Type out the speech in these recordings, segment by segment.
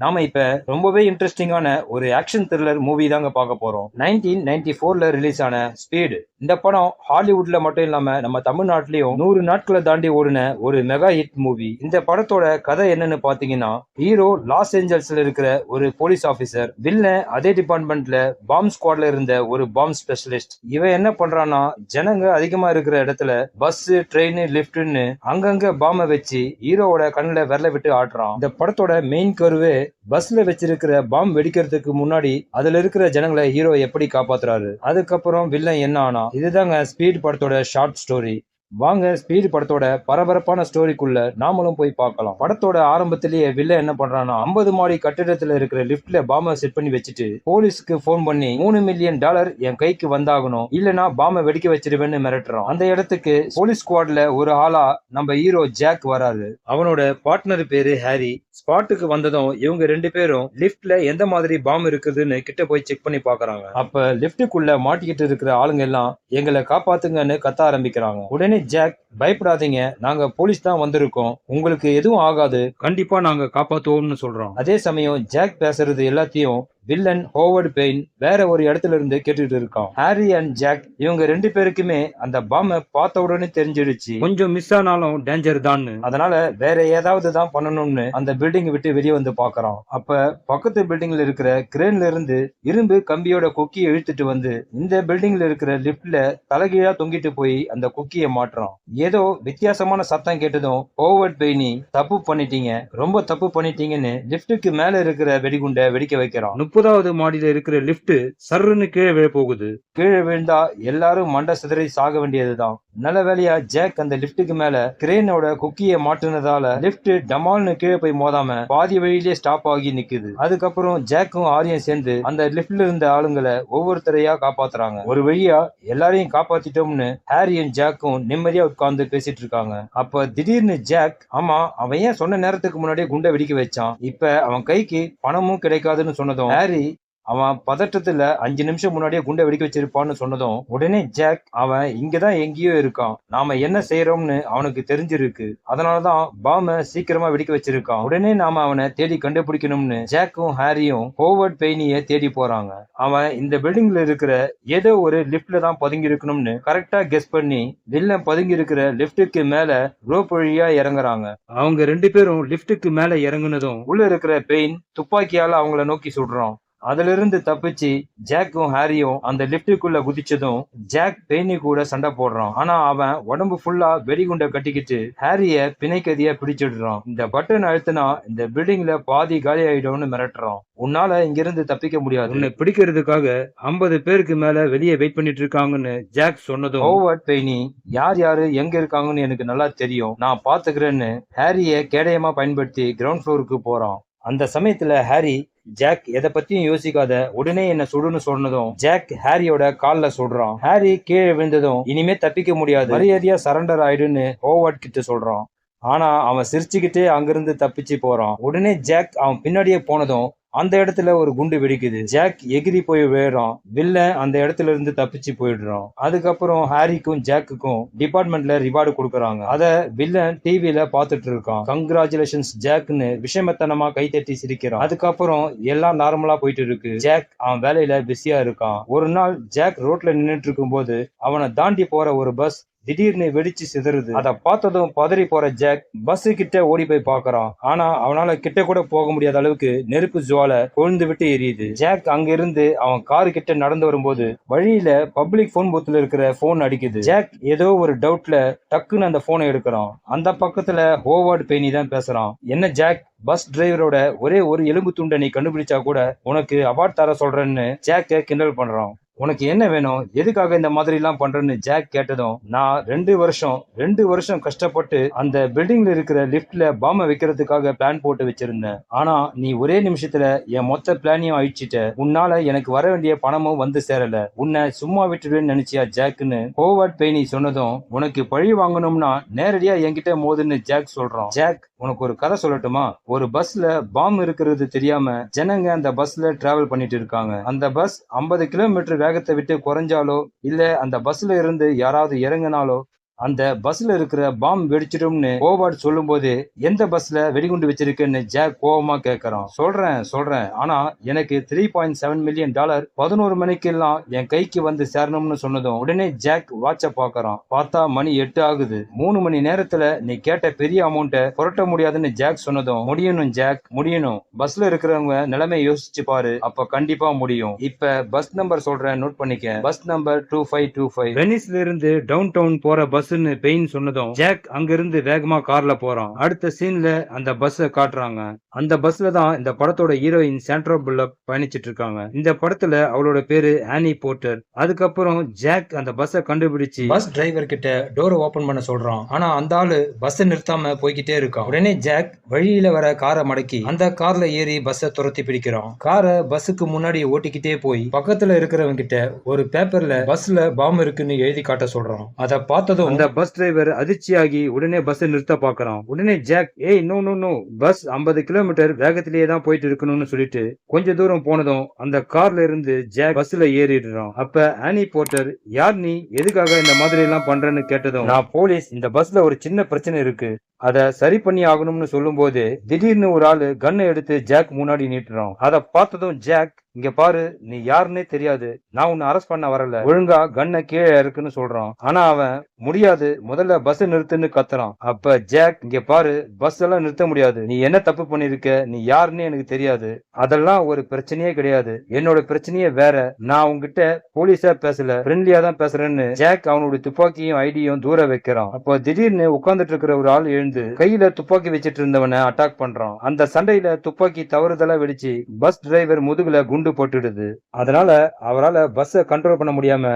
நாம இப்ப ரொம்பவே இன்ட்ரெஸ்டிங்கான ஒரு ஆக்ஷன் த்ரில்லர் மூவி தாங்க பார்க்க போறோம். நைன்டீன் நைன்டி ஃபோர்ல ரிலீஸ் ஆன ஸ்பீடு இந்த படம் ஹாலிவுட்ல மட்டும் இல்லாம நம்ம தமிழ்நாட்டிலயும் நூறு நாட்களை தாண்டி ஓடின ஒரு மெகா ஹிட் மூவி இந்த படத்தோட கதை என்னன்னு பாத்தீங்கன்னா ஹீரோ லாஸ் ஏஞ்சல்ஸ்ல இருக்கிற ஒரு போலீஸ் ஆபீசர் வில்லன் அதே டிபார்ட்மெண்ட்ல பாம் ஸ்குவாட்ல இருந்த ஒரு பாம் ஸ்பெஷலிஸ்ட் இவன் என்ன பண்றான்னா ஜனங்க அதிகமா இருக்கிற இடத்துல பஸ் ட்ரெயின் லிப்ட்னு அங்கங்க பாம வச்சு ஹீரோவோட கண்ணுல விரல விட்டு ஆடுறான் இந்த படத்தோட மெயின் கருவே பஸ்ல வச்சிருக்கிற பாம் வெடிக்கிறதுக்கு முன்னாடி அதுல இருக்கிற ஜனங்களை ஹீரோ எப்படி காப்பாத்துறாரு? அதுக்கப்புறம் வில்லன் என்ன ஆனா? இதுதாங்க ஸ்பீட் படத்தோட ஷார்ட் ஸ்டோரி வாங்க ஸ்பீடு படத்தோட பரபரப்பான ஸ்டோரிக்குள்ள நாமளும் போய் பார்க்கலாம். படத்தோட ஆரம்பத்திலேயே வில்ல என்ன பண்றான்னா 50 மாடி கட்டிடத்துல இருக்கிற லிப்ட்ல பாம்பை செட் பண்ணி வச்சுட்டு போலீஸ்க்கு ஃபோன் பண்ணி மூணு மில்லியன் டாலர் என் கைக்கு வந்தாகணும். இல்லனா பாம வெடிக்க வச்சிருவேன்னு மிரட்டுறான். அந்த இடத்துக்கு போலீஸ் ஸ்குவாட்ல ஒரு ஆளா நம்ம ஹீரோ ஜாக் வராரு. அவனோட பார்ட்னர் பேரு ஹாரி ஸ்பாட்டுக்கு வந்ததும் இவங்க ரெண்டு பேரும் லிப்ட்ல எந்த மாதிரி பாம் இருக்குதுன்னு கிட்ட போய் செக் பண்ணி பாக்குறாங்க அப்ப லிப்டுக்குள்ள மாட்டிக்கிட்டு இருக்கிற ஆளுங்க எல்லாம் எங்களை காப்பாத்துங்கன்னு கத்த ஆரம்பிக்கிறாங்க. உடனே ஜாக் பயப்படாதீங்க. நாங்க போலீஸ் தான் வந்திருக்கோம். உங்களுக்கு எதுவும் ஆகாது. கண்டிப்பா நாங்க காப்பாத்துவோம்னு சொல்றோம். அதே சமயம் ஜாக் பேசுறது எல்லாத்தையும் வில்லன் ஹோவர்ட் பெயின் வேற ஒரு இடத்துல இருந்து கேட்டுட்டு இருக்கான். ஹாரி அண்ட் ஜாக் இவங்க ரெண்டு பேருக்குமே அந்த பாம பார்த்த உடனே தெரிஞ்சிடுச்சு. கொஞ்சம் மிஸ் ஆனாலும் டேஞ்சர் தான் அதனால வேற ஏதாவது தான் பண்ணணும்னு அந்த பில்டிங் விட்டு வெளியே வந்து பாக்குறான் அப்ப பக்கத்து பில்டிங்ல இருக்கிற கிரேன்ல இருந்து இரும்பு கம்பியோட கொக்கியை இழுத்துட்டு வந்து இந்த பில்டிங்ல இருக்கிற லிப்ட்ல தலைகீழா தொங்கிட்டு போய் அந்த கொக்கியை மாட்டுறான். ஏதோ வித்தியாசமான சத்தம் கேட்டதும் ஓவர்ட் பெயினி தப்பு பண்ணிட்டீங்க ரொம்ப தப்பு பண்ணிட்டீங்கன்னு லிப்டுக்கு மேல இருக்கிற வெடிகுண்டை வெடிக்க வைக்கிறான் முப்பதாவது மாடியில இருக்கிற லிப்ட் சர்ருன்னு கீழே விழ போகுது. கீழே விழுந்தா எல்லாரும் மண்டை சிதறி சாக வேண்டியதுதான். நல்ல வேலையா ஜாக் அந்த லிப்டுக்கு மேல கிரேனோட குக்கிய மாட்டுனதால லிப்ட் டமால்னு கீழே போய் மோதாம பாதி வழியிலே ஸ்டாப் ஆகி நிக்குது. அதுக்கப்புறம் ஜாக்கும் ஆரியும் சேர்ந்து அந்த லிப்ட்ல இருந்த ஆளுங்களை ஒவ்வொருத்தரையா காப்பாத்துறாங்க. ஒரு வழியா எல்லாரையும் காப்பாத்திட்டோம்னு ஹாரியும் ஜாக்கும் நிம்மதியா உட்கார்ந்து பேசிட்டு இருக்காங்க. அப்ப திடீர்னு ஜாக் ஆமா அவன் ஏன் சொன்ன நேரத்துக்கு முன்னாடியே குண்டை வெடிக்க வச்சான்? இப்ப அவன் கைக்கு பணமும் கிடைக்காதுன்னு சொன்னதும் ஹாரி அவன் பதட்டத்துல அஞ்சு நிமிஷம் முன்னாடியே குண்டை வெடிக்க வச்சிருப்பான்னு சொன்னதும் உடனே ஜாக் அவன் இங்கதான் எங்கேயோ இருக்கான். நாம என்ன செய்யறோம்னு அவனுக்கு தெரிஞ்சிருக்கு. அதனாலதான் பாம சீக்கிரமா வெடிக்க வச்சிருக்கான். உடனே நாம அவனை தேடி கண்டுபிடிக்கணும்னு ஜாக்கும் ஹாரியும் ஹோவர்ட் பெயினிய தேடி போறாங்க. அவன் இந்த பில்டிங்ல இருக்கிற ஏதோ ஒரு லிப்ட்ல தான் பதுங்கி இருக்கணும்னு கரெக்டா கெஸ் பண்ணி வில்லன் பதுங்கி இருக்கிற லிப்டுக்கு மேல ரோப் வழியா இறங்குறாங்க. அவங்க ரெண்டு பேரும் லிப்டுக்கு மேல இறங்குனதும் உள்ள இருக்கிற பெயின் துப்பாக்கியால அவங்கள நோக்கி சுடுறான். அதுல இருந்து தப்பிச்சு ஜாக்கும் ஹாரியும் அந்த லிப்டுக்குள்ள குதிச்சதும் ஜாக் பெயினி கூட சண்டை போடுறான். ஆனா அவன் உடம்பு ஃபுல்லா வெடிகுண்டை கட்டிக்கிட்டு ஹாரிய பிணைக்கதியா பிடிச்சிடுறான். இந்த பட்டன் அழுத்தினா இந்த பில்டிங்ல பாதி காலி ஆயிடும்னு மிரட்டுறான். உன்னால இங்கிருந்து தப்பிக்க முடியாது. உன்னை பிடிக்கிறதுக்காக ஐம்பது பேருக்கு மேல வெளியே வெயிட் பண்ணிட்டு இருக்காங்கன்னு ஜாக் சொன்னதும் ஓவர்ட் பெயினி யார் யாரு எங்க இருக்காங்கன்னு எனக்கு நல்லா தெரியும். நான் பாத்துக்கிறேன்னு ஹாரிய கேடயமா பயன்படுத்தி கிரவுண்ட் ஃப்ளோருக்கு போறான். அந்த சமயத்துல ஹாரி ஜாக் எதை பத்தியும் யோசிக்காத. உடனே என்ன சுடுன்னு சொன்னதும் ஜாக் ஹாரியோட கால்ல சுடுறான் ஹாரி கீழே விழுந்ததும் இனிமே தப்பிக்க முடியாது. மரியாதையா சரண்டர் ஆயிடுன்னு ஹோவர்ட் கிட்ட சொல்றான். ஆனா அவன் சிரிச்சுக்கிட்டே அங்கிருந்து தப்பிச்சு போறான். உடனே ஜாக் அவன் பின்னாடியே போனதும் அந்த இடத்துல ஒரு குண்டு வெடிக்குது. ஜாக் எகிரி போய் விழுறான் வில்ல அந்த இடத்துல இருந்து தப்பிச்சு போயிடுறோம் அதுக்கப்புறம் ஹாரிக்கும் ஜாக்குக்கும் டிபார்ட்மெண்ட்ல ரிவார்டு கொடுக்கறாங்க. அத வில்லன் டிவில பாத்துட்டு இருக்கான். கங்க்ராச்சுலேஷன்ஸ் ஜாக்னு. விஷமத்தனமா கைத்தட்டி சிரிக்கிறான். அதுக்கப்புறம் எல்லாம் நார்மலா போயிட்டு இருக்கு. ஜாக் அவன் வேலையில பிஸியா இருக்கான். ஒரு நாள் ஜாக் ரோட்ல நின்றுட்டுருக்கும் போது அவனை தாண்டி போற ஒரு பஸ் திடீர்னு வெடிச்சு சிதறுது. அதை பார்த்ததும் பதறி போற ஜாக் பஸ் கிட்ட ஓடி போய் பாக்குறான் ஆனா அவனால கிட்ட கூட போக முடியாத அளவுக்கு நெருப்பு ஜுவால கொழுந்து விட்டு எரியுது. ஜாக் அங்க இருந்து அவன் காரு கிட்ட நடந்து வரும்போது வழியில பப்ளிக் போன் பூத்துல இருக்கிற போன் அடிக்குது. ஜாக் ஏதோ ஒரு டவுட்ல டக்குன்னு அந்த போனை எடுக்கிறான். அந்த பக்கத்துல ஹோவார்டு பெயினி தான் பேசுறான். என்ன ஜாக்? பஸ் டிரைவரோட ஒரே ஒரு எலும்பு துண்டை நீ கண்டுபிடிச்சா கூட உனக்கு அவார்ட் தர சொல்றேன்னு ஜாக்க கிண்டல் பண்றான். உனக்கு என்ன வேணும்? எதுக்காக இந்த மாதிரிலாம் பண்றேன்னு ஜாக் கேட்டதும் நான் ரெண்டு வருஷம் ரெண்டு வருஷம் கஷ்டப்பட்டு அந்த பில்டிங்ல இருக்கிற லிப்ட்ல பாம வைக்கிறதுக்காக பிளான் போட்டு வச்சிருந்தேன். ஆனா நீ ஒரே நிமிஷத்துல என் மொத்த பிளானையும் அழிச்சிட்ட. உன்னால எனக்கு வர வேண்டிய பணமும் வந்து சேரல. உன்னை சும்மா விட்டுடுவேன்னு நினைச்சியா ஜாக்னு ஹோவர்ட் பெயினி சொன்னதும் உனக்கு பழி வாங்கணும்னா நேரடியா என்கிட்ட மோதுன்னு ஜாக் சொல்றான். ஜாக் உனக்கு ஒரு கதை சொல்லட்டுமா? ஒரு பஸ்ல பாம் இருக்கிறது தெரியாம ஜனங்க அந்த பஸ்ல டிராவல் பண்ணிட்டு இருக்காங்க. அந்த பஸ் 50 கிலோமீட்டர் வேகத்தை விட்டு குறைஞ்சாலோ இல்ல அந்த பஸ்ல இருந்து யாராவது இறங்கினாலோ அந்த பஸ்ல இருக்கிற பாம் வெடிச்சிடும்னு ஹோவார்ட் சொல்லும்போது எந்த பஸ்ல வெடிகுண்டு வச்சிருக்குன்னு ஜாக் கோபமா கேக்குறான். சொல்றேன் சொல்றேன். ஆனா எனக்கு three point seven million dollar பதினோரு மணிக்கெல்லாம் என் கைக்கு வந்து சேரணும்னு சொன்னதும் உடனே ஜாக் வாட்ச பாக்குறான். பார்த்தா மணி எட்டு ஆகுது. மூணு மணி நேரத்துல நீ கேட்ட பெரிய அமௌண்ட்டை புரட்ட முடியாதுன்னு ஜாக் சொன்னதும் முடியணும் ஜாக் முடியணும். பஸ்ல இருக்கிறவங்க நிலைமை யோசிச்சு பாரு. அப்ப கண்டிப்பா முடியும். இப்ப பஸ் நம்பர் சொல்றேன் நோட் பண்ணிக்க. Bus number two five two five வெனிஸ்ல இருந்து டவுன் டவுன் போற பஸ்ன்னு பெயின் சொன்னதும் ஜாக் அங்கிருந்து வேகமா கார்ல போறான். அடுத்த சீன்ல அந்த பஸ் காட்டுறாங்க. அந்த பஸ்ல தான் இந்த படத்தோட ஹீரோயின் சாண்ட்ரா புல்லக் பயணிச்சிட்டு இருக்காங்க. இந்த படத்துல அவளோட பேரு ஆனி போர்ட்டர் அதுக்கப்புறம் ஜாக் அந்த பஸ்ஸை கண்டுபிடிச்சு பஸ் டிரைவர் கிட்ட டோரை ஓபன் பண்ண சொல்றான். ஆனா அந்த ஆளு பஸ் நிறுத்தாம போய்கிட்டே இருக்கான். உடனே ஜாக் வழியில வர காரை மடக்கி அந்த கார்ல ஏறி பஸ்ஸை துரத்தி பிடிக்கிறான். காரை பஸ்ஸுக்கு முன்னாடி ஓட்டிக்கிட்டே போய் பக்கத்துல இருக்கிறவங்க கிட்ட ஒரு பேப்பர்ல பஸ்ல பாம் இருக்குன்னு எழுதி காட்ட சொல்றான். அதை பார்த்ததும் அந்த பஸ் டிரைவர் அதிர்ச்சியாகி உடனே பஸ் நிறுத்த பாக்குறான் உடனே ஜாக் ஏய் no no no bus 50 kilometre வேகத்திலேயே தான் போயிட்டு இருக்கணும்னு சொல்லிட்டு கொஞ்ச தூரம் போனதும் அந்த கார்ல இருந்து ஜாக் பஸ்ல ஏறிடுறான். அப்ப ஆனி போர்ட்டர் யார் நீ? எதுக்காக இந்த மாதிரி எல்லாம் பண்றேன்னு கேட்டதும் நான் போலீஸ் இந்த பஸ்ல ஒரு சின்ன பிரச்சனை இருக்கு. அத சரி பண்ணி ஆகணும்னு சொல்லும்போது திடீர்னு ஒரு ஆளு கன்னை எடுத்து ஜாக் முன்னாடி நீட்டுறான். அதை பார்த்ததும் ஜாக் இங்க பாரு நீ யாருன்னே தெரியாது. நான் உன்னை அரெஸ்ட் பண்ண வரல. ஒழுங்கா கண்ணை கீழே இருக்குன்னு சொல்றான். ஆனா அவன் முடியாது. முதல்ல பஸ் நிறுத்துன்னு கத்துறான். அப்ப ஜாக் இங்க பாரு பஸ் எல்லாம் நிறுத்த முடியாது. நீ என்ன தப்பு பண்ணிருக்க? நீ யாருன்னு எனக்கு தெரியாது. அதெல்லாம் ஒரு பிரச்சனையே கிடையாது. என்னோட பிரச்சனையே வேற. நான் உன்கிட்ட போலீஸா பேசல. ஃப்ரெண்ட்லியா தான் பேசுறேன்னு ஜாக் அவனோட துப்பாக்கியும் ஐடியும் தூர வைக்கிறான். அப்போ திடீர்னு உட்கார்ந்துட்டு இருக்கிற ஒரு ஆள் எழுந்து கையில துப்பாக்கி வச்சிட்டு இருந்தவனை அட்டாக் பண்றான். அந்த சண்டையில துப்பாக்கி தவறுதலா வெடிச்சு பஸ் டிரைவர் முதுகுல குண்டு குண்டு போட்டுடுது. அதனால அவரால பஸ்ஸை கண்ட்ரோல் பண்ண முடியாம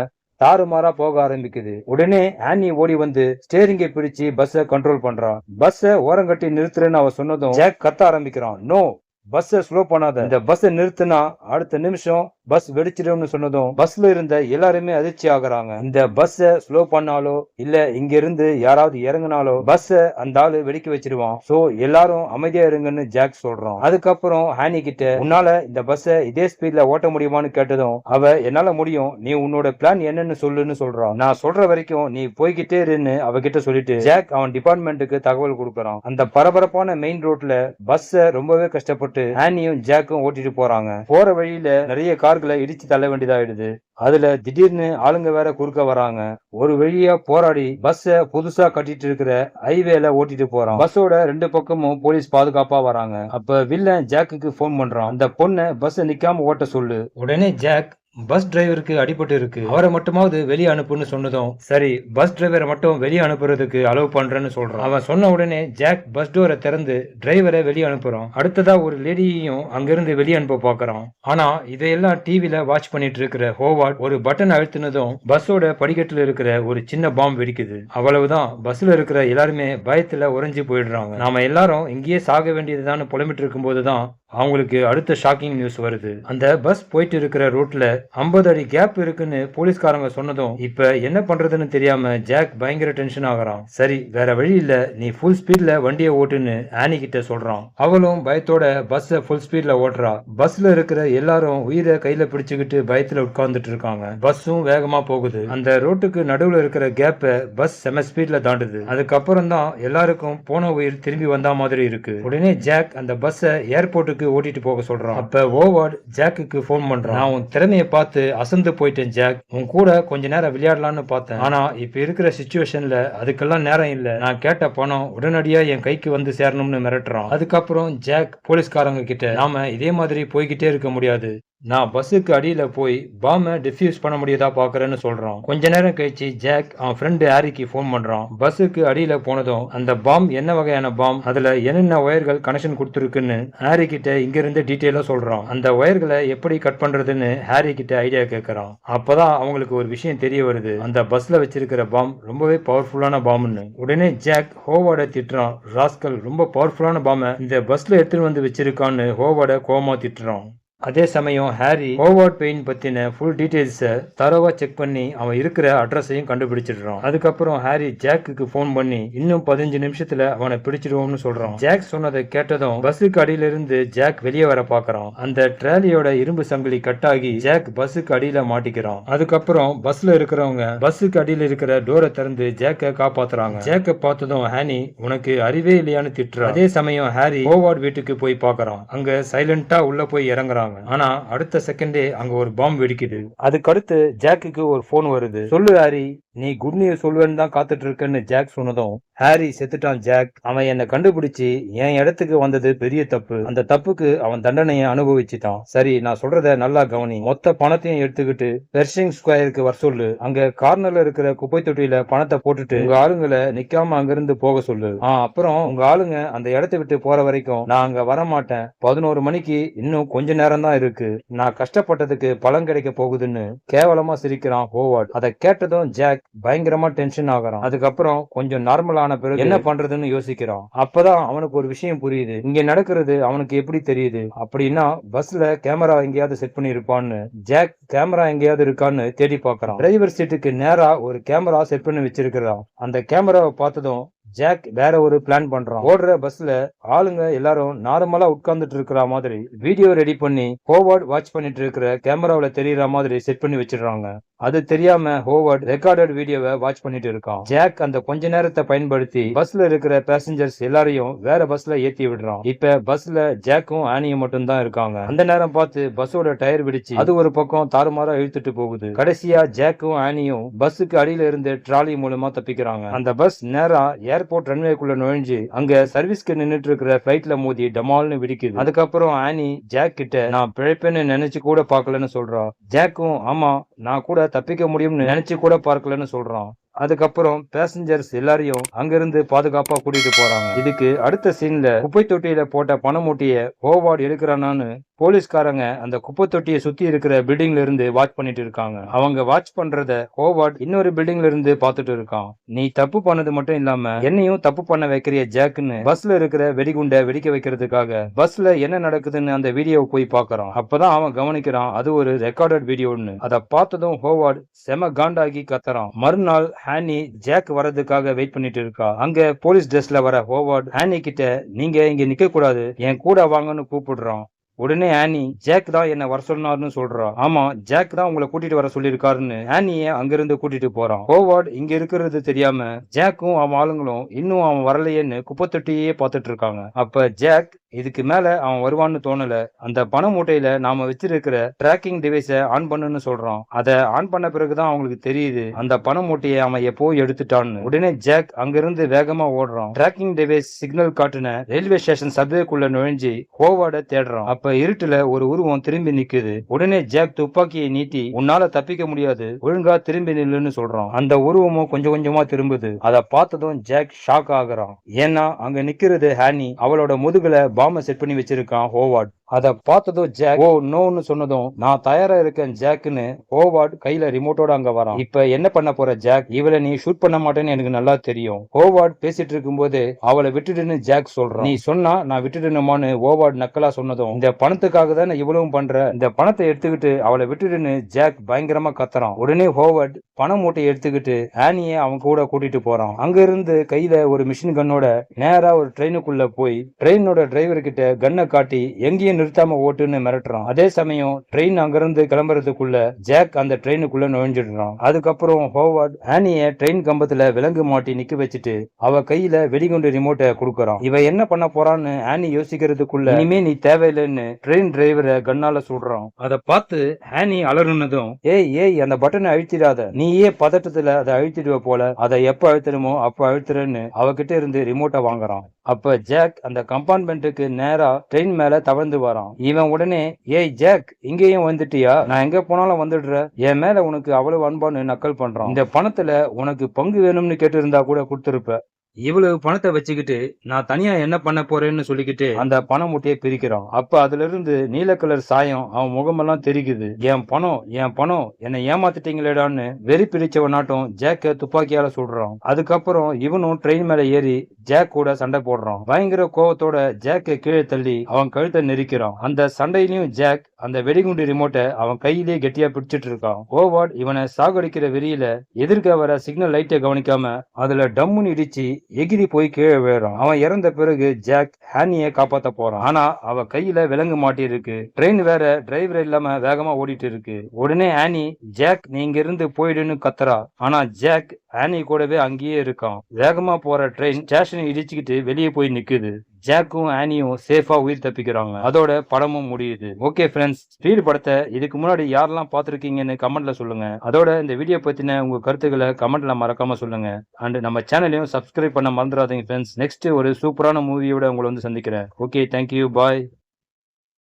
தாறுமாறா போக ஆரம்பிக்குது. உடனே ஆனி ஓடி வந்து ஸ்டேரிங்கை பிடிச்சு பஸ்ஸ கண்ட்ரோல் பண்றான். பஸ்ஸ ஓரங்கட்டி நிறுத்துறேன்னு அவ சொன்னதும் ஜாக் கத்த ஆரம்பிக்கிறான். நோ பஸ்ஸ ஸ்லோ பண்ணாத. இந்த பஸ்ஸை நிறுத்தினா அடுத்த நிமிஷம் பஸ் வெடிச்சிடும்னு சொன்னதும் பஸ்ல இருந்த எல்லாருமே அதிர்ச்சி ஆகுறாங்க. இந்த பஸ்ஸ ஸ்லோ பண்ணாலோ இல்ல இங்க இருந்து யாராவது இறங்குனாலோ பஸ்ஸ அந்த ஆளு வெடிக்க வச்சிருவான். சோ எல்லாரும் அமைதியா இருங்கன்னு ஜாக் சொல்றான். அதுக்கப்புறம் ஹானி கிட்ட உன்னால இந்த பஸ்ஸ இதே ஸ்பீட்ல ஓட்ட முடியுமான்னு கேட்டதும் அவ என்னால முடியும். நீ உன்னோட பிளான் என்னன்னு சொல்லுன்னு சொல்றான். நான் சொல்ற வரைக்கும் நீ போய்கிட்டே இருன்னு அவகிட்ட சொல்லிட்டு ஜாக் அவன் டிபார்ட்மெண்ட்டுக்கு தகவல் கொடுக்கறான். அந்த பரபரப்பான மெயின் ரோட்ல பஸ்ஸ ரொம்பவே கஷ்டப்பட்டு ஹானியும் ஜாக்கும் ஓட்டிட்டு போறாங்க. போற வழியில நிறைய கார் கார்களை இடிச்சு தள்ள வேண்டியதாயிடுது. அதுல திடீர்னு ஆளுங்க வேற குறுக்க வராங்க. ஒரு வழியா போராடி பஸ்ஸ புதுசா கட்டிட்டு இருக்கிற ஹைவேல ஓட்டிட்டு போறான். பஸ்ஸோட ரெண்டு பக்கமும் போலீஸ் பாதுகாப்பா வராங்க. அப்ப வில்லன் ஜாக்குக்கு போன் பண்றான். அந்த பொண்ணை பஸ் நிக்காம ஓட்ட சொல்லு. உடனே ஜாக் பஸ் டிரைவருக்கு அடிபட்டு இருக்கு. அவரை மட்டுமாவது வெளியே அனுப்புன்னு சொன்னதும் சரி பஸ் டிரைவரை மட்டும் வெளியே அனுப்புறதுக்கு அலோவ் பண்றேன்னு சொல்றான். அவன் சொன்ன உடனே ஜாக் பஸ் டோரை திறந்து டிரைவரை வெளியே அனுப்புறான். அடுத்ததா ஒரு லேடியையும் அங்கிருந்து வெளியே அனுப்ப பாக்குறான் ஆனா இதையெல்லாம் டிவில வாட்ச் பண்ணிட்டு இருக்கிற ஹோவார்ட் ஒரு பட்டன் அழுத்தினதும் பஸ்ஸோட படிக்கட்டுல இருக்கிற ஒரு சின்ன பாம்பு வெடிக்குது. அவ்வளவுதான் பஸ்ல இருக்கிற எல்லாருமே பயத்துல உறைஞ்சு போயிடுறாங்க. நாம எல்லாரும் இங்கேயே சாக வேண்டியதுதான் புலம்பிட்டு இருக்கும் போதுதான் அவங்களுக்கு அடுத்த ஷாக்கிங் நியூஸ் வருது. அந்த பஸ் போயிட்டு இருக்கிற ரூட்ல ஐம்பது அடி கேப் இருக்குன்னு போலீஸ்காரங்க சொன்னதும் இப்ப என்ன பண்றதுன்னு தெரியாம ஜாக் பயங்கர டென்ஷன் ஆகுறான். சரி வேற வழி இல்ல நீ ஃபுல் ஸ்பீட்ல வண்டியை ஓட்டுன்னு ஆனி கிட்ட சொல்றான். அவளும் பயத்தோட பஸ்ஸ ஃபுல் ஸ்பீட்ல ஓட்டுறா. பஸ்ல இருக்கிற எல்லாரும் உயிரை கையில பிடிச்சுக்கிட்டு பயத்துல உட்கார்ந்துட்டு இருக்காங்க. பஸ்ஸும் வேகமா போகுது. அந்த ரோட்டுக்கு நடுவுல இருக்கிற கேப்ப பஸ் செம ஸ்பீட்ல தாண்டுது. அதுக்கப்புறம் தான் எல்லாருக்கும் போன உயிர் திரும்பி வந்த மாதிரி இருக்கு. உடனே ஜாக் அந்த பஸ்ஸை ஏர்போர்ட்டுக்கு ஓட்டிட்டு போக சொல்றான். அப்ப ஓவர்ட் ஜாக்குக்கு ஃபோன் பண்றான். நான் உன் திறமையை பார்த்து அசந்து போயிட்டேன் ஜாக். உன் கூட கொஞ்ச நேரம் விளையாடலாம்னு பார்த்தேன். ஆனா இப்ப இருக்கிற சுச்சுவேஷன்ல அதுக்கெல்லாம் நேரம் இல்ல. நான் கேட்ட பணம் உடனடியா என் கைக்கு வந்து சேரணும்னு மிரட்டுறான். அதுக்கப்புறம் ஜாக் போலீஸ்காரங்க கிட்ட நாம இதே மாதிரி போய்கிட்டே இருக்க முடியாது. நான் பஸ்ஸுக்கு அடியில் போய் பாம்பை டிஃப்யூஸ் பண்ண முடியுதா பார்க்குறேன்னு சொல்கிறான் கொஞ்ச நேரம் கழிச்சு ஜாக் அவன் ஃப்ரெண்டு ஹாரிக்கு ஃபோன் பண்ணுறான் பஸ்ஸுக்கு அடியில் போனதும் அந்த பாம் என்ன வகையான பாம்? அதில் என்னென்ன ஒயர்கள் கனெக்ஷன் கொடுத்துருக்குன்னு ஹாரி கிட்ட இங்கேருந்து டீட்டெயிலாக சொல்கிறான் அந்த ஒயர்களை எப்படி கட் பண்ணுறதுன்னு ஹாரி கிட்ட ஐடியா கேட்குறான் அப்போ தான் அவங்களுக்கு ஒரு விஷயம் தெரிய வருது. அந்த பஸ்ஸில் வச்சிருக்கிற பாம் ரொம்பவே பவர்ஃபுல்லான பாம்னு. உடனே ஜாக் ஹோவார்டை திட்டுறான். ராஸ்கல் ரொம்ப பவர்ஃபுல்லான பாமை இந்த பஸ்ஸில் எடுத்துகிட்டு வந்து வச்சிருக்கான்னு ஹோவார்டை கோமா திட்டுறான். அதே சமயம் ஹாரி ஹோவார்ட் பெயின் பத்தின ஃபுல் டீட்டெயில்ஸை தரவா செக் பண்ணி அவன் இருக்கிற அட்ரஸையும் கண்டுபிடிச்சிடுறான். அதுக்கப்புறம் ஹாரி ஜாக்குக்கு ஃபோன் பண்ணி இன்னும் பதினஞ்சு நிமிஷத்துல அவனை பிடிச்சிடுவோம்னு சொல்றான். ஜாக் சொன்னதை கேட்டதும் பஸ்ஸுக்கு அடியில இருந்து ஜாக் வெளியே வர பாக்குறான் அந்த ட்ராலியோட இரும்பு சங்கிலி கட்டாகி ஜாக் பஸ்ஸுக்கு அடியில மாட்டிக்கிறான். அதுக்கப்புறம் பஸ்ல இருக்கிறவங்க பஸ்ஸுக்கு அடியில இருக்கிற டோரை திறந்து ஜாக்கை காப்பாத்துறாங்க. ஜாக்கை பார்த்ததும் ஹானி உனக்கு அறிவே இல்லையான்னு திட்டுறான் அதே சமயம் ஹாரி ஹோவார்ட் வீட்டுக்கு போய் பார்க்கறான். அங்க சைலண்டா உள்ள போய் இறங்குறாங்க. ஆனா அடுத்த செகண்டே அங்க ஒரு பாம்பு வெடிக்குது. அதுக்கடுத்து ஜாக்குக்கு ஒரு போன் வருது. சொல்லு ஹாரி. நீ குட் நியூஸ் சொல்லுவேன்னு தான் காத்துட்டு இருக்கேன்னு ஜாக் சொன்னதும் ஹாரி செத்துட்டான் ஜாக். அவன் என்னை கண்டுபிடிச்சு என் இடத்துக்கு வந்தது பெரிய தப்பு. அந்த தப்புக்கு அவன் தண்டனையை அனுபவிச்சுட்டான். சரி நான் சொல்றத நல்லா கவனி. மொத்த பணத்தையும் எடுத்துக்கிட்டு பெர்ஷிங் ஸ்கொயருக்கு வர சொல்லு. அங்க கார்னர்ல இருக்கிற குப்பை தொட்டியில பணத்தை போட்டுட்டு உங்க ஆளுங்களை நிக்காம அங்கிருந்து போக சொல்லு. ஆ அப்புறம் உங்க ஆளுங்க அந்த இடத்தை விட்டு போற வரைக்கும் நான் அங்க வர மாட்டேன் பதினோரு மணிக்கு இன்னும் கொஞ்ச நேரம் தான் இருக்கு. நான் கஷ்டப்பட்டதுக்கு பலன் கிடைக்க போகுதுன்னு கேவலமா சிரிக்கிறான் ஹோவார்ட். அதை கேட்டதும் ஜாக் பயங்கரமா டென்ஷன் ஆகுறான். அதுக்கப்புறம் கொஞ்சம் நார்மல் ஆன பிறகு என்ன பண்றதுன்னு யோசிக்கிறான். அப்பதான் அவனுக்கு ஒரு விஷயம் புரியுது. இங்க நடக்கிறது அவனுக்கு எப்படி தெரியுது? அப்படின்னா பஸ்ல கேமரா எங்கேயாவது செட் பண்ணி இருப்பான்னு ஜாக் கேமரா எங்கேயாவது இருக்கான்னு தேடி பார்க்கறான். டிரைவர் சீட்டுக்கு நேரா ஒரு கேமரா செட் பண்ணி வச்சிருக்கிறான். அந்த கேமராவை பார்த்ததும் ஜாக் வேற ஒரு பிளான் பண்றான். ஓடுற பஸ்ல ஆளுங்க எல்லாரும் நார்மலா உட்கார்ந்துட்டு இருக்கிற மாதிரி வீடியோ ரெடி பண்ணி ஹோவார்ட் வாட்ச் பண்ணிட்டு இருக்கிற கேமராவுல தெரியற மாதிரி செட் பண்ணி வச்சிடுறாங்க. அது தெரியாம ஹோவர்ட் ரெக்கார்டட் வீடியோவை வாட்ச் பண்ணிட்டு இருக்கான். ஜாக் அந்த கொஞ்ச நேரத்தை பயன்படுத்தி பஸ்ல இருக்கிற பேசஞ்சர்ஸ் எல்லாரையும் வேற பஸ்ல ஏத்தி விடுறான். இப்ப பஸ்ல ஜாக்கும் ஆனியும் மட்டும் தான் இருக்காங்க. அந்த நேரம் பார்த்து பஸ்ஸோட டயர் விடிச்சு. அது ஒரு பக்கம் தாறுமாறா இழுத்துட்டு போகுது. கடைசியா ஜாக்கும் ஆனியும் பஸ்ஸுக்கு அடியில இருந்து ட்ராலி மூலமா தப்பிக்கிறாங்க. அந்த பஸ் நேரா ஏர்போர்ட் ரன்வேக்குள்ள நுழைஞ்சு அங்க சர்வீஸ்க்கு நின்றுட்டு இருக்கிற பிளைட்ல மோதி டமால்னு விடிக்குது. அதுக்கப்புறம் ஆனி ஜாக் கிட்ட நான் பிழைப்பேன்னு நினைச்சு கூட பார்க்கலன்னு சொல்றா. ஜாக்கும் ஆமா நான் கூட தப்பிக்க முடியும்னு நினைச்சு கூட பார்க்கலன்னு சொல்றான் அதுக்கப்புறம் பேசஞ்சர்ஸ் எல்லாரையும் அங்கிருந்து பாதுகாப்பா கூட்டிட்டு போறாங்க. இதுக்கு அடுத்த சீன்ல குப்பை தொட்டியில போட்ட பணமூட்டிய மூட்டைய எடுக்கிறானான்னு போலீஸ்காரங்க அந்த குப்பை தொட்டியை சுத்தி இருக்கிற பில்டிங்ல இருந்து வாட்ச் பண்ணிட்டு இருக்காங்க. அவங்க வாட்ச் பண்றத ஹோவார்ட் இன்னொரு பில்டிங்ல இருந்து பார்த்துட்டு இருக்கான். நீ தப்பு பண்ணது மட்டும் இல்லாம என்னையும் தப்பு பண்ண வைக்கிறிய ஜாக்குன்னு பஸ்ல இருக்கிற வெடிகுண்டை வெடிக்க வைக்கிறதுக்காக பஸ்ல என்ன நடக்குதுன்னு அந்த வீடியோவை போய் பாக்குறான் அப்பதான் அவன் கவனிக்கிறான் அது ஒரு ரெக்கார்டட் வீடியோன்னு அதை பார்த்ததும் ஹோவார்ட் செம காண்டாகி கத்துறான். மறுநாள் ஹானி ஜாக் வரதுக்காக வெயிட் பண்ணிட்டு இருக்கா. அங்க போலீஸ் ட்ரெஸ்ல வர ஹோவார்ட் ஹானி கிட்ட நீங்க இங்க நிக்க கூடாது என் கூட வாங்கன்னு கூப்பிடுறான். உடனே ஆனி ஜாக் தான் என்ன வர சொன்னார்னு சொல்றா. ஆமா ஜாக் தான் உங்களை கூட்டிட்டு வர சொல்லியிருக்காருன்னு. ஆனிய அங்கிருந்து கூட்டிட்டு போறான். ஹோவார்ட் இங்க இருக்கிறது தெரியாம ஜாக்கும் அவன் ஆளுங்களும் இன்னும் அவன் வரலையேன்னு குப்பத்தொட்டியே பார்த்துட்டு இருக்காங்க அப்ப ஜாக் இதுக்கு மேல அவன் வருவான்னு தோணல. அந்த பண மூட்டையில நாம வச்சிருக்கிற ட்ராக்கிங் டிவைஸ ஆன் பண்ணுன்னு சொல்றான். அதை ஆன் பண்ண பிறகுதான் அவங்களுக்கு தெரியுது அந்த பண மூட்டையை அவன் எப்போ எடுத்துட்டான்னு. உடனே ஜாக் அங்கிருந்து வேகமா ஓடுறான். ட்ராக்கிங் டிவைஸ் சிக்னல் காட்டுன ரயில்வே ஸ்டேஷன் சப்வேக்குள்ள நுழைஞ்சு ஹோவார்ட தேடுறான். அப்ப இருட்டுல ஒரு உருவம் திரும்பி நிக்குது. உடனே ஜாக் துப்பாக்கியை நீட்டி உன்னால தப்பிக்க முடியாது. ஒழுங்கா திரும்பி நில்லுன்னு சொல்றான். அந்த உருவமும் கொஞ்சம் கொஞ்சமா திரும்புது. அதை பார்த்ததும் ஜாக் ஷாக் ஆகுறான். ஏன்னா அங்க நிக்கிறது ஹானி. அவளோட முதுகுல பாம்பை செட் பண்ணி வச்சிருக்கான் ஹோவார்ட். அத பார்த்ததும் ஜாக் ஓ நோன்னு சொன்னதும் நான் தயாரா இருக்கேன் ஜாக்னு ஹோவார்ட் கையில ரிமோட்டோட அங்க வரான். இப்ப என்ன பண்ண போற ஜாக் இவளை நீ ஷூட் பண்ண மாட்டேன்னு எனக்கு நல்லா தெரியும். ஹோவார்ட் பேசிட்டு இருக்கும்போது அவளை விட்டுடுன்னு ஜாக் சொல்றான். நீ சொன்னா நான் விட்டுடுனுமான்னு ஹோவார்ட் நக்கலா சொன்னதும் இந்த பணத்துக்காக தானே இவ்வளவும் பண்ற? இந்த பணத்தை எடுத்துக்கிட்டு அவளை விட்டுடுன்னு ஜாக் பயங்கரமா கத்துறான். உடனே ஹோவார்ட் பண மூட்டையை எடுத்துக்கிட்டு ஆனிய அவன் கூட கூட்டிட்டு போறான். அங்க இருந்து கையில ஒரு மிஷின் கன்னோட நேரா ஒரு ட்ரெயினுக்குள்ள போய் ட்ரெயினோட டிரைவர் கிட்ட கன்னை காட்டி எங்கேயும் நிறுத்தாம ஓட்டுன்னு மிரட்டுறான். அதே சமயம் ட்ரெயின் அங்கிருந்து கிளம்புறதுக்குள்ள ஜாக் அந்த ட்ரெயினுக்குள்ள நுழைஞ்சிடுறான். அதுக்கப்புறம் ஹோவார்ட் ஆனிய ட்ரெயின் கம்பத்துல விலங்கு மாட்டி நிக்க வச்சுட்டு அவ கையில வெடிகுண்டு ரிமோட்டை கொடுக்கறான். இவ என்ன பண்ண போறான்னு ஆனி யோசிக்கிறதுக்குள்ள இனிமே நீ தேவையில்லைன்னு ட்ரெயின் டிரைவரை கண்ணால சுடுறான் அதை பார்த்து ஆனி அலறுனதும் ஏய் ஏய் அந்த பட்டனை அழுத்திடாத. நீயே பதட்டத்துல அதை அழுத்திடுவ போல அதை எப்ப அழுத்தணுமோ அப்ப அழுத்துறேன்னு அவகிட்ட இருந்து ரிமோட்டை வாங்குறான். அப்ப ஜாக் அந்த கம்பார்ட்மெண்ட்டுக்கு நேரா ட்ரெயின் மேல தவழ்ந்து வரான். இவன் உடனே ஏய் ஜாக் இங்கேயும் வந்துட்டியா? நான் எங்க போனாலும் வந்துடுற. என் மேல உனக்கு அவ்வளவு அன்பான்னு நக்கல் பண்றான். இந்த பணத்துல உனக்கு பங்கு வேணும்னு கேட்டு இருந்தா கூட கொடுத்திருப்ப. இவ்வளவு பணத்தை வச்சுக்கிட்டு நான் தனியா என்ன பண்ண போறேன்னு சொல்லிக்கிட்டு அந்த பணம் மூட்டையை பிரிக்கிறான். அப்ப அதுல இருந்து நீல கலர் சாயம் அவன் முகமெல்லாம் தெரிக்குது என் பணம் என் பணம் என்னை ஏமாத்திட்டீங்களேடான்னு வெறி பிரிச்சவனாட்டம் ஜேக்க துப்பாக்கியால சுடுறான். அதுக்கப்புறம் இவனும் ட்ரெயின் மேல ஏறி ஜேக் கூட சண்டை போடுறான். பயங்கர கோவத்தோட ஜேக்க கீழே தள்ளி அவன் கழுத்தை நெரிக்கிறான். அந்த சண்டையிலையும் ஜேக் அந்த வெடிகுண்டு ரிமோட்டை அவன் கையிலேயே கெட்டியா பிடிச்சிட்டு இருக்கான். ஓவார்ட் இவனை சாகடிக்கிற வெறியில எதிர்க்க வர சிக்னல் லைட்டை கவனிக்காம அதுல டம்முன்னு இடிச்சு எகிரி போய் கீழே விழுறான். அவன் இறந்த பிறகு ஜாக் ஹேனியை காப்பாத்த போறான். ஆனா அவ கையில விலங்கு மாட்டி இருக்கு ட்ரெயின் வேற டிரைவர் இல்லாம வேகமா ஓடிட்டு இருக்கு உடனே ஹேனி ஜாக் நீங்க இருந்து போயிடுன்னு கத்துறா. ஆனா ஜாக் ஆனி கூடவே அங்கேயே இருக்கான். வேகமா போற ட்ரெயின் ஸ்டேஷனை இடிச்சுக்கிட்டு வெளியே போய் நிக்குது. ஜாக்கும் ஆனியும் சேஃபா உயிர் தப்பிக்கிறாங்க. அதோட படமும் முடியுது. ஓகே ஃப்ரெண்ட்ஸ் ஸ்பீடு படத்தை இதுக்கு முன்னாடி யாரெல்லாம் பார்த்துருக்கீங்கன்னு கமெண்ட்ல சொல்லுங்க. அதோட இந்த வீடியோ பத்தின உங்க கருத்துக்களை கமெண்ட்ல மறக்காம சொல்லுங்க. அண்ட் நம்ம சேனலையும் சப்ஸ்கிரைப் பண்ண மறந்துடாதீங்க ஃப்ரெண்ட்ஸ் நெக்ஸ்ட் ஒரு சூப்பரான மூவியோட உங்களை வந்து சந்திக்கிறேன். Okay thank you bye